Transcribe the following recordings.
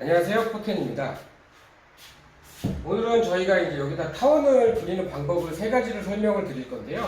안녕하세요 포텐입니다. 오늘은 저희가 이제 여기다 타원을 그리는 방법을 세 가지를 설명을 드릴 건데요.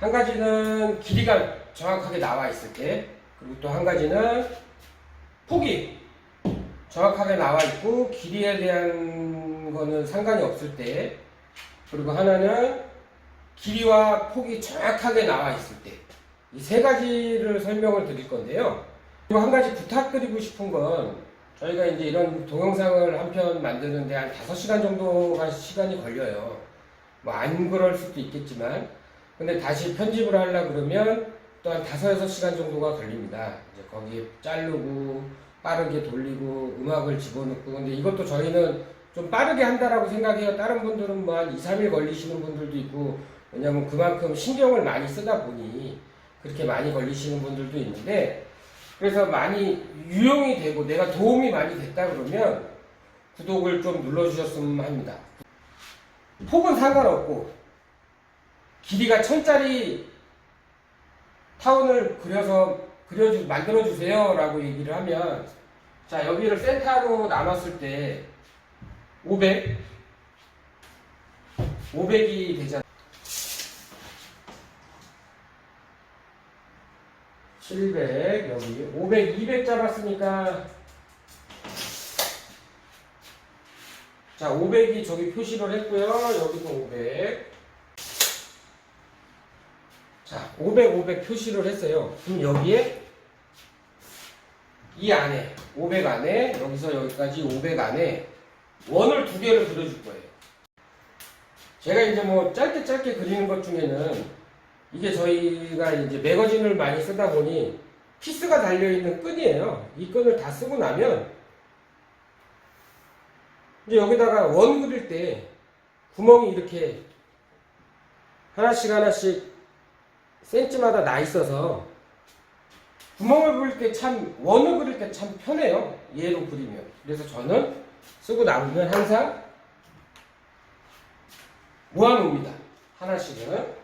한 가지는 길이가 정확하게 나와 있을 때 그리고 또 한 가지는 폭이 정확하게 나와 있고 길이에 대한 거는 상관이 없을 때 그리고 하나는 길이와 폭이 정확하게 나와 있을 때. 이 세 가지를 설명을 드릴 건데요. 그리고 한 가지 부탁드리고 싶은 건 저희가 이제 이런 동영상을 한 편 만드는데 한 5시간 정도가 시간이 걸려요. 뭐 안 그럴 수도 있겠지만 근데 다시 편집을 하려 그러면 또 한 5, 6시간 정도가 걸립니다. 이제 거기에 자르고 빠르게 돌리고 음악을 집어넣고 근데 이것도 저희는 좀 빠르게 한다라고 생각해요. 다른 분들은 뭐 한 2, 3일 걸리시는 분들도 있고 왜냐면 그만큼 신경을 많이 쓰다 보니 그렇게 많이 걸리시는 분들도 있는데 그래서 많이 유용이 되고 내가 도움이 많이 됐다 그러면 구독을 좀 눌러주셨으면 합니다. 폭은 상관없고 길이가 천짜리 타원을 그려서 그려주 만들어 주세요 라고 얘기를 하면 자 여기를 센터로 나눴을 때 500, 500이 되잖아. 700 여기 500, 200 잡았으니까 자 500이 저기 표시를 했고요 여기도 500 자, 500, 500 표시를 했어요. 그럼 여기에 이 안에 500 안에 여기서 여기까지 500 안에 원을 두 개를 그려줄 거예요. 제가 이제 뭐 짧게 짧게 그리는 것 중에는 이게 저희가 이제 매거진을 많이 쓰다 보니 피스가 달려 있는 끈이에요. 이 끈을 다 쓰고 나면 이제 여기다가 원 그릴 때 구멍이 이렇게 하나씩 하나씩 센치마다 나 있어서 구멍을 그릴 때 참 원을 그릴 때 참 편해요. 얘로 그리면. 그래서 저는 쓰고 남으면 항상 모아놓습니다. 하나씩은.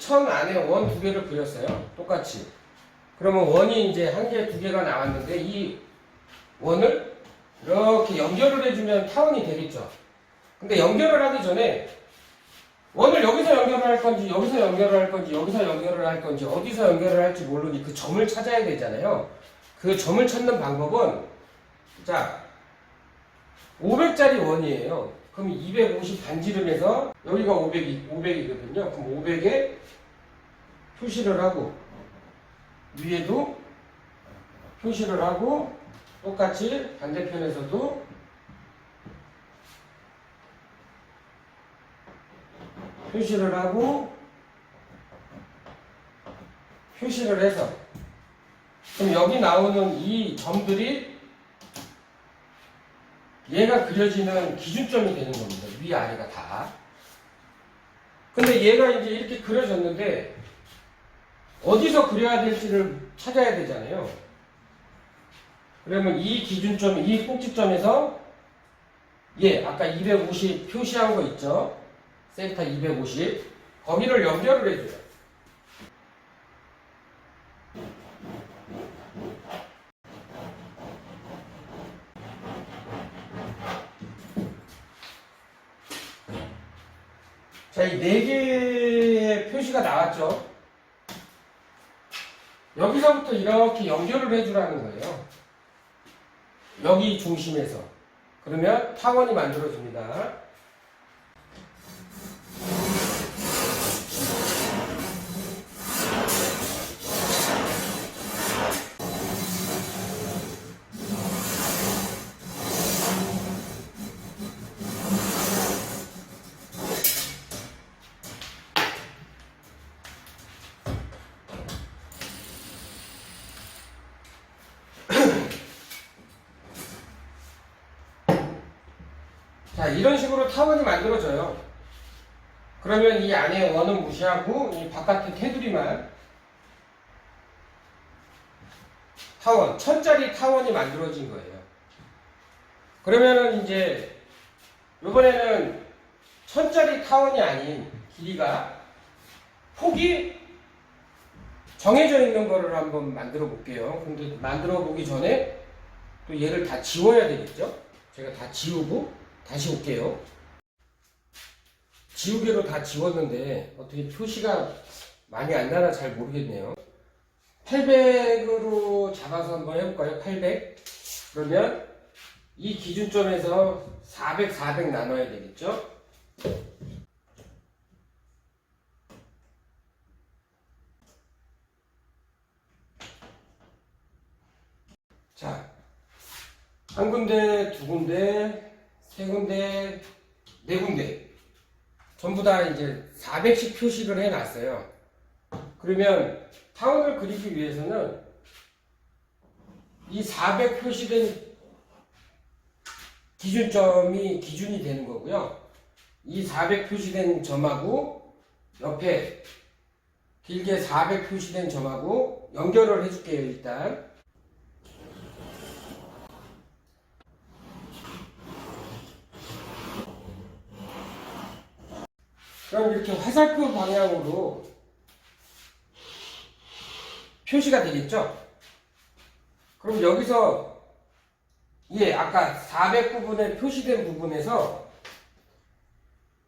천 안에 원 두 개를 그렸어요. 똑같이. 그러면 원이 이제 한 개, 두 개가 나왔는데 이 원을 이렇게 연결을 해주면 타원이 되겠죠. 근데 연결을 하기 전에 원을 여기서 연결을 할 건지 여기서 연결을 할 건지 여기서 연결을 할 건지 어디서 연결을 할지 모르니 그 점을 찾아야 되잖아요. 그 점을 찾는 방법은 자 500짜리 원이에요. 그럼 250 반지를 해서 여기가 500이 500이거든요. 그럼 500에 표시를 하고 위에도 표시를 하고 똑같이 반대편에서도 표시를 하고 표시를 해서 그럼 여기 나오는 이 점들이 얘가 그려지는 기준점이 되는 겁니다. 위아래가 다. 근데 얘가 이제 이렇게 그려졌는데 어디서 그려야 될지를 찾아야 되잖아요. 그러면 이 기준점, 이 꼭지점에서 예, 아까 250 표시한 거 있죠? 센터 250. 거기를 연결을 해줘요. 자, 이네 개의 표시가 나왔죠? 여기서부터 이렇게 연결을 해주라는 거예요. 여기 중심에서. 그러면 타원이 만들어집니다. 자, 이런 식으로 타원이 만들어져요. 그러면 이 안에 원은 무시하고 이 바깥에 테두리만 타원, 천짜리 타원이 만들어진 거예요. 그러면은 이제 이번에는 천짜리 타원이 아닌 길이가 폭이 정해져 있는 거를 한번 만들어 볼게요. 근데 만들어 보기 전에 또 얘를 다 지워야 되겠죠? 제가 다 지우고 다시 올게요. 지우개로 다 지웠는데 어떻게 표시가 많이 안 나나 잘 모르겠네요. 800으로 잡아서 한번 해볼까요? 800. 그러면 이 기준점에서 400, 400 나눠야 되겠죠? 자, 한 군데, 두 군데, 세 군데, 네 군데. 전부 다 이제 400씩 표시를 해놨어요. 그러면 타원을 그리기 위해서는 이 400 표시된 기준점이 기준이 되는 거고요. 이 400 표시된 점하고 옆에 길게 400 표시된 점하고 연결을 해줄게요, 일단. 그럼 이렇게 화살표 방향으로 표시가 되겠죠? 그럼 여기서 예, 아까 400 부분에 표시된 부분에서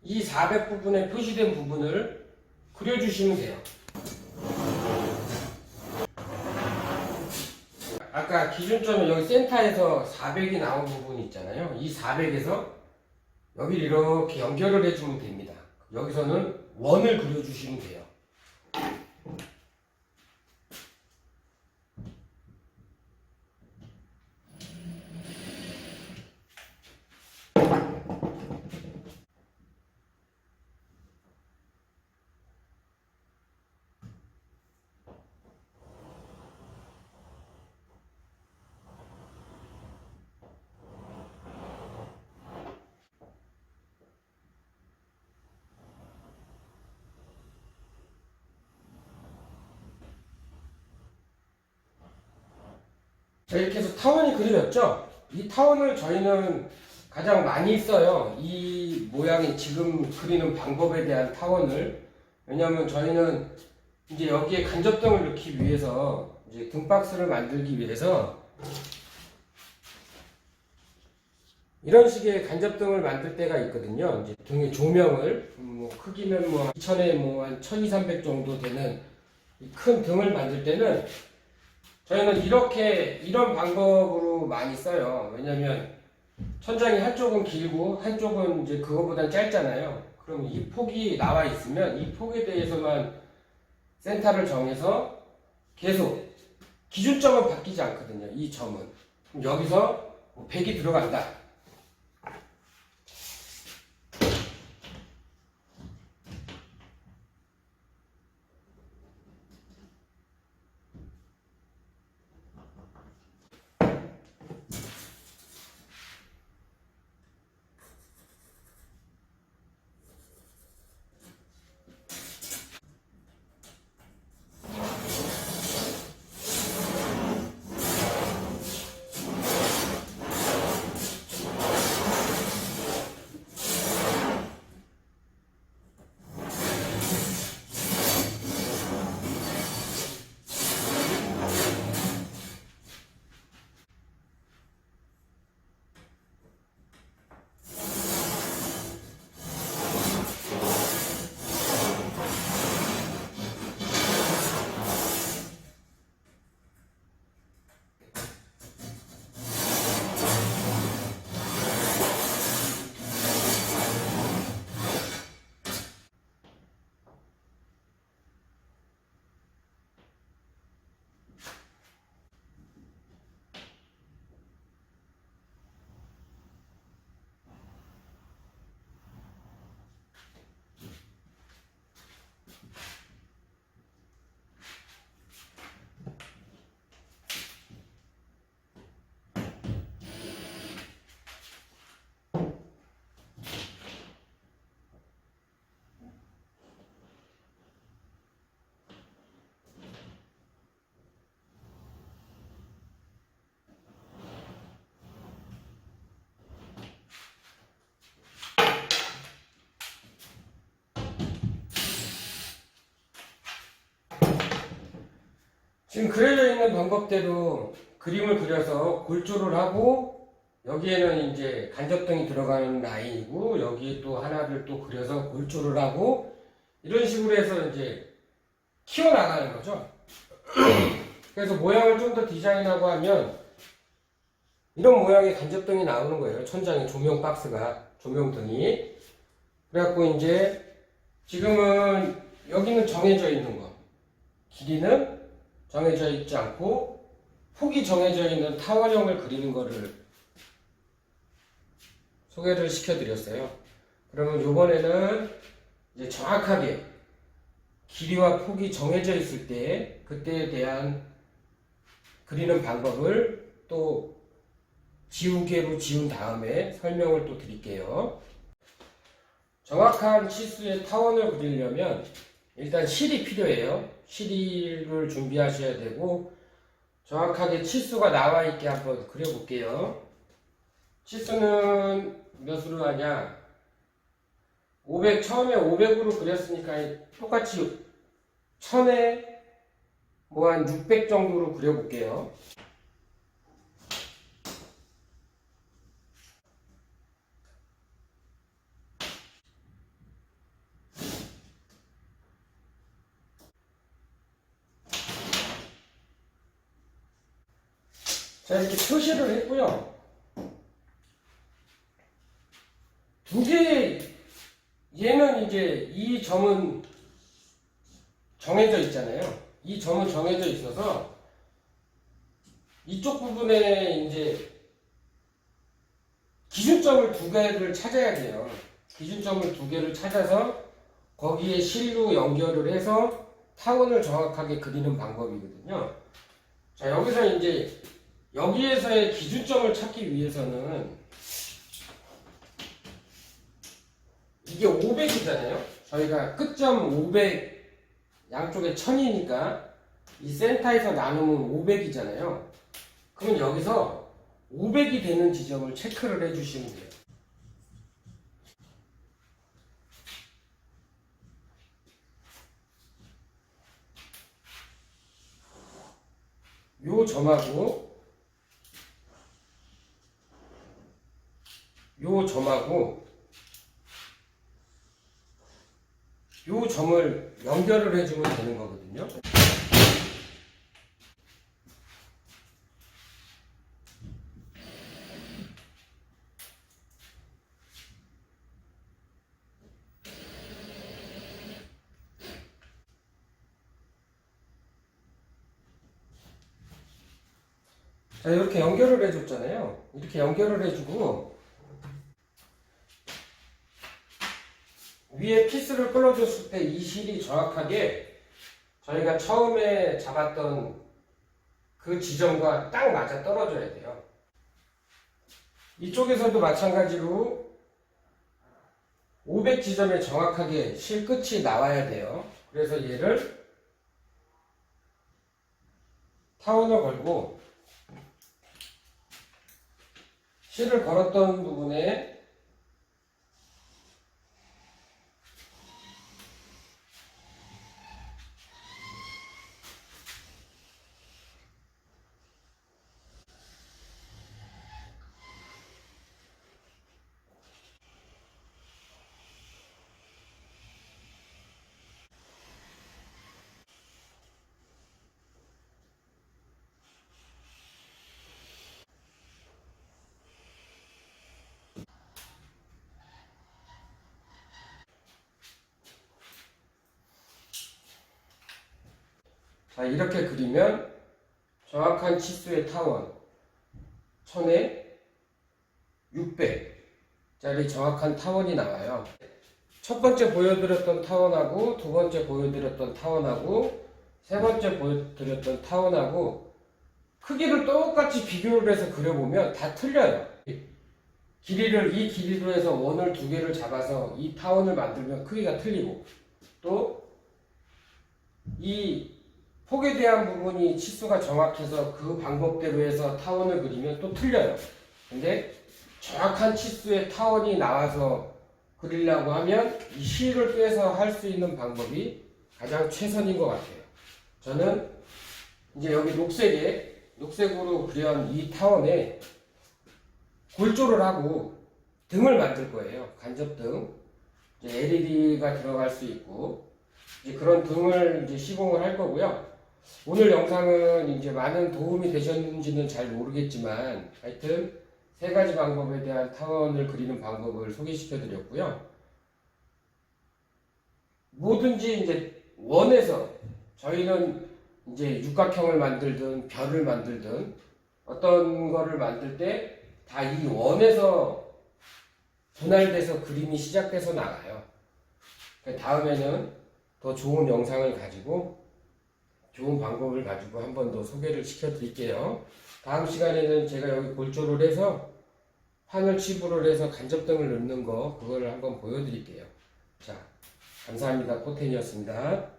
이 400 부분에 표시된 부분을 그려주시면 돼요. 아까 기준점은 여기 센터에서 400이 나온 부분이 있잖아요. 이 400에서 여기를 이렇게 연결을 해주면 됩니다. 여기서는 원을 그려주시면 돼요. 자, 이렇게 해서 타원이 그려졌죠? 이 타원을 저희는 가장 많이 써요. 이 모양이 지금 그리는 방법에 대한 타원을. 왜냐하면 저희는 이제 여기에 간접등을 넣기 위해서 이제 등박스를 만들기 위해서 이런 식의 간접등을 만들 때가 있거든요. 이제 등의 조명을 음, 뭐 크기는 뭐 2000에 뭐 한 1200 정도 되는 이큰 등을 만들 때는 저희는 이렇게 이런 방법으로 많이 써요. 왜냐면 천장이 한쪽은 길고 한쪽은 이제 그거보단 짧잖아요. 그럼 이 폭이 나와 있으면 이 폭에 대해서만 센터를 정해서 계속 기준점은 바뀌지 않거든요. 이 점은 그럼 여기서 100이 들어간다. 지금 그려져 있는 방법대로 그림을 그려서 골조를 하고 여기에는 이제 간접등이 들어가는 라인이고 여기에 또 하나를 또 그려서 골조를 하고 이런 식으로 해서 이제 키워나가는 거죠. 그래서 모양을 좀 더 디자인하고 하면 이런 모양의 간접등이 나오는 거예요. 천장에 조명 박스가 조명등이. 그래갖고 이제 지금은 여기는 정해져 있는 거. 길이는 정해져 있지 않고 폭이 정해져 있는 타원형을 그리는 거를 소개를 시켜드렸어요. 그러면 이번에는 이제 정확하게 길이와 폭이 정해져 있을 때 그때에 대한 그리는 방법을 또 지우개로 지운 다음에 설명을 또 드릴게요. 정확한 치수의 타원을 그리려면 일단 실이 필요해요. 실이를 준비하셔야 되고 정확하게 치수가 나와 있게 한번 그려볼게요. 치수는 몇으로 하냐? 500 처음에 500으로 그렸으니까 똑같이 1000에 뭐 한 600 정도로 그려볼게요. 자, 이렇게 표시를 했고요. 두 개, 얘는 이제 이 점은 정해져 있잖아요. 이 점은 정해져 있어서 이쪽 부분에 이제 기준점을 두 개를 찾아야 돼요. 기준점을 두 개를 찾아서 거기에 실로 연결을 해서 타원을 정확하게 그리는 방법이거든요. 자, 여기서 이제 여기에서의 기준점을 찾기 위해서는 이게 500이잖아요. 저희가 끝점 500 양쪽에 1000이니까 이 센터에서 나누면 500이잖아요. 그럼 여기서 500이 되는 지점을 체크를 해주시면 돼요. 요 점하고 요 점하고 요 점을 연결을 해주면 되는 거거든요. 자, 이렇게 연결을 해줬잖아요. 이렇게 연결을 해주고 위에 피스를 끌어줬을 때 이 실이 정확하게 저희가 처음에 잡았던 그 지점과 딱 맞아 떨어져야 돼요. 이쪽에서도 마찬가지로 500 지점에 정확하게 실 끝이 나와야 돼요. 그래서 얘를 타원을 걸고 실을 걸었던 부분에 자 이렇게 그리면 정확한 치수의 타원 1000에 600짜리 정확한 타원이 나와요. 첫 번째 보여드렸던 타원하고 두 번째 보여드렸던 타원하고 세 번째 보여드렸던 타원하고 크기를 똑같이 비교를 해서 그려보면 다 틀려요. 길이를 이 길이로 해서 원을 두 개를 잡아서 이 타원을 만들면 크기가 틀리고 또이 폭에 대한 부분이 치수가 정확해서 그 방법대로 해서 타원을 그리면 또 틀려요. 근데 정확한 치수의 타원이 나와서 그리려고 하면 이 실을 빼서 할 수 있는 방법이 가장 최선인 것 같아요. 저는 이제 여기 녹색에 녹색으로 그린 이 타원에 골조를 하고 등을 만들 거예요. 간접등. LED가 들어갈 수 있고 그런 등을 이제 시공을 할 거고요. 오늘 영상은 이제 많은 도움이 되셨는지는 잘 모르겠지만 하여튼 세 가지 방법에 대한 타원을 그리는 방법을 소개시켜 드렸고요. 뭐든지 이제 원에서 저희는 이제 육각형을 만들든 별을 만들든 어떤 거를 만들 때 다 이 원에서 분할돼서 그림이 시작돼서 나가요. 그 다음에는 더 좋은 영상을 가지고 좋은 방법을 가지고 한 번 더 소개를 시켜 드릴게요. 다음 시간에는 제가 여기 골조를 해서 판을 칩으로 해서 간접등을 넣는 거 그거를 한번 보여드릴게요. 자, 감사합니다. 포텐이었습니다.